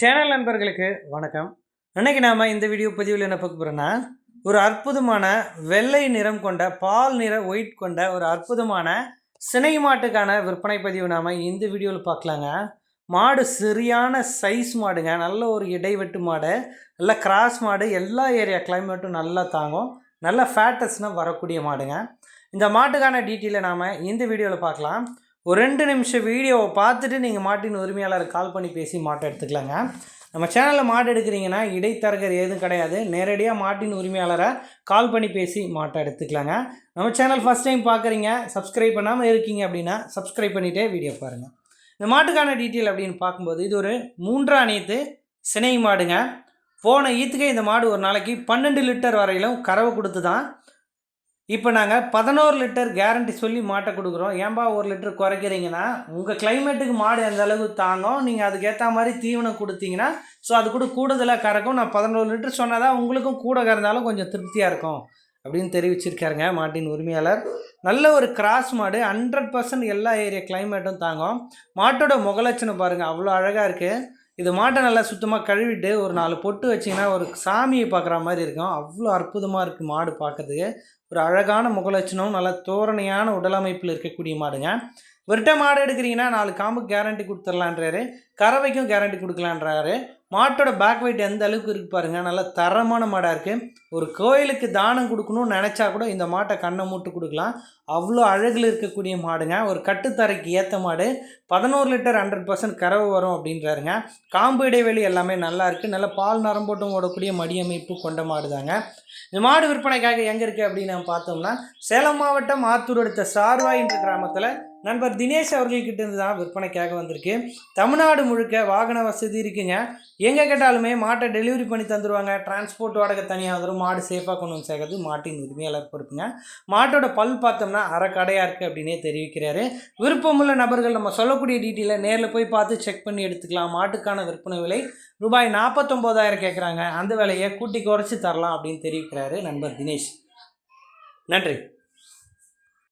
Channel நண்பர்களுக்கு வணக்கம். இன்றைக்கி நாம் இந்த வீடியோ பதிவில் என்ன பார்க்க போகிறோன்னா ஒரு அற்புதமான வெள்ளை நிறம் கொண்ட பால் நிற ஒயிட் கொண்ட ஒரு அற்புதமான சினை மாட்டுக்கான விற்பனை பதிவு நாம் இந்த வீடியோவில் பார்க்கலாங்க. மாடு சரியான சைஸ் மாடுங்க. நல்ல ஒரு இடைவெட்டு மாடு. நல்ல கிராஸ் மாடு. எல்லா ஏரியா கிளைமேட்டும் நல்லா தாங்கும். நல்ல ஃபேட்டஸ்னால் வரக்கூடிய மாடுங்க. இந்த மாட்டுக்கான டீட்டெயிலை நாம் இந்த வீடியோவில் பார்க்கலாம். ஒரு ரெண்டு நிமிஷம் வீடியோவை பார்த்துட்டு நீங்கள் மாட்டின் உரிமையாளர் கால் பண்ணி பேசி மாட்டை எடுத்துக்கலாங்க. நம்ம சேனலில் மாடு எடுக்கிறீங்கன்னா இடைத்தரகர் எதுவும் கிடையாது. நேரடியாக மாட்டின் உரிமையாளரை கால் பண்ணி பேசி மாட்டை எடுத்துக்கலாங்க. நம்ம சேனல் ஃபஸ்ட் டைம் பார்க்குறீங்க சப்ஸ்கிரைப் பண்ணாமல் இருக்கீங்க அப்படின்னா சப்ஸ்கிரைப் பண்ணிகிட்டே வீடியோ பாருங்கள் இந்த மாட்டுக்கான டீட்டெயில் அப்படின்னு பார்க்கும்போது இது ஒரு மூன்றாம் அணியத்து சினை மாடுங்க. போன ஈத்துக்கே இந்த மாடு ஒரு நாளைக்கு பன்னெண்டு லிட்டர் வரையிலும் கறவை கொடுத்து தான் இப்போ நாங்கள் பதினோரு லிட்டர் கேரண்டி சொல்லி மாட்டை கொடுக்குறோம். ஏன்பா ஒரு லிட்டர் குறைக்கிறீங்கன்னா உங்கள் கிளைமேட்டுக்கு மாடு எந்த அளவுக்கு தாங்கும் நீங்கள் அதுக்கேற்ற மாதிரி தீவனம் கொடுத்தீங்கன்னா ஸோ அது கூட கூடுதலாக கறக்கும். நான் பதினோரு லிட்டர் சொன்னால் தான் உங்களுக்கும் கூட கறந்தாலும் கொஞ்சம் திருப்தியாக இருக்கும் அப்படின்னு தெரிவிச்சிருக்காருங்க மாட்டின் உரிமையாளர். நல்ல ஒரு கிராஸ் மாடு ஹண்ட்ரட் பர்சன்ட் எல்லா ஏரியா கிளைமேட்டும் தாங்கும். மாட்டோட முகலட்சணம் பாருங்கள் அவ்வளோ அழகாக இருக்குது இது மாட்டை நல்லா சுத்தமாக கழுவிட்டு ஒரு நாலு பொட்டு வச்சிங்கன்னா ஒரு சாமியை பார்க்குற மாதிரி இருக்கும். அவ்வளோ அற்புதமாக இருக்குது மாடு பார்க்கறதுக்கு. ஒரு அழகான முகலட்சணம் நல்ல தோரணையான உடலமைப்பில் இருக்கக்கூடிய மாடுங்க. விரட்ட மாடு எடுக்கிறீங்கன்னா நாலு காம்பு கேரண்டி கொடுத்துர்லான்றாரு கறவைக்கும் கேரண்டி கொடுக்கலான்றாரு. மாட்டோட பேக் வெயிட் எந்த அளவுக்கு இருக்கு பாருங்கள் நல்ல தரமான மாடாக இருக்குது ஒரு கோயிலுக்கு தானம் கொடுக்கணும்னு நினச்சா கூட இந்த மாட்டை கண்ணை மூட்டு கொடுக்கலாம். அவ்வளோ அழகில் இருக்கக்கூடிய மாடுங்க. ஒரு கட்டுத்தரைக்கு ஏற்ற மாடு. பதினோரு லிட்டர் ஹண்ட்ரட் பர்சன்ட் கறவை வரும் அப்படின்றாருங்க. காம்பு இடைவெளி எல்லாமே நல்லா இருக்குது நல்ல பால் நரம்போட்டும் ஓடக்கூடிய மடியமைப்பு கொண்ட மாடு தாங்க இந்த மாடு விற்பனைக்காக எங்கே இருக்குது அப்படின்னு நம்ம பார்த்தோம்னா சேலம் மாவட்டம் ஆத்தூர் அடுத்த சார்வாய் என்ற கிராமத்தில் நண்பர் தினேஷ் அவர்கள்கிட்ட இருந்து தான் விற்பனைக்காக வந்திருக்கு. தமிழ்நாடு முழுக்க வாகன வசதி இருக்குங்க. எங்கே கேட்டாலுமே மாட்டை டெலிவரி பண்ணி தந்துடுவாங்க டிரான்ஸ்போர்ட் வாடகை தனியாக வந்துடும் மாடு சேஃபாக கொண்டு வந்து சேர்க்கறது மாட்டின் உரிமையாளர் பொறுப்புங்க. மாட்டோட பல் பார்த்தோம்னா அரை கடையாக இருக்குது அப்படின்னே தெரிவிக்கிறாரு. விருப்பமுள்ள நபர்கள் நம்ம சொல்லக்கூடிய டீட்டெயிலை நேரில் போய் பார்த்து செக் பண்ணி எடுத்துக்கலாம். மாட்டுக்கான விற்பனை விலை ரூபாய் நாற்பத்தொம்போதாயிரம் கேட்குறாங்க அந்த விலையை கூட்டி குறைச்சி தரலாம் அப்படின்னு தெரிவிக்கிறாரு நண்பர் தினேஷ். நன்றி.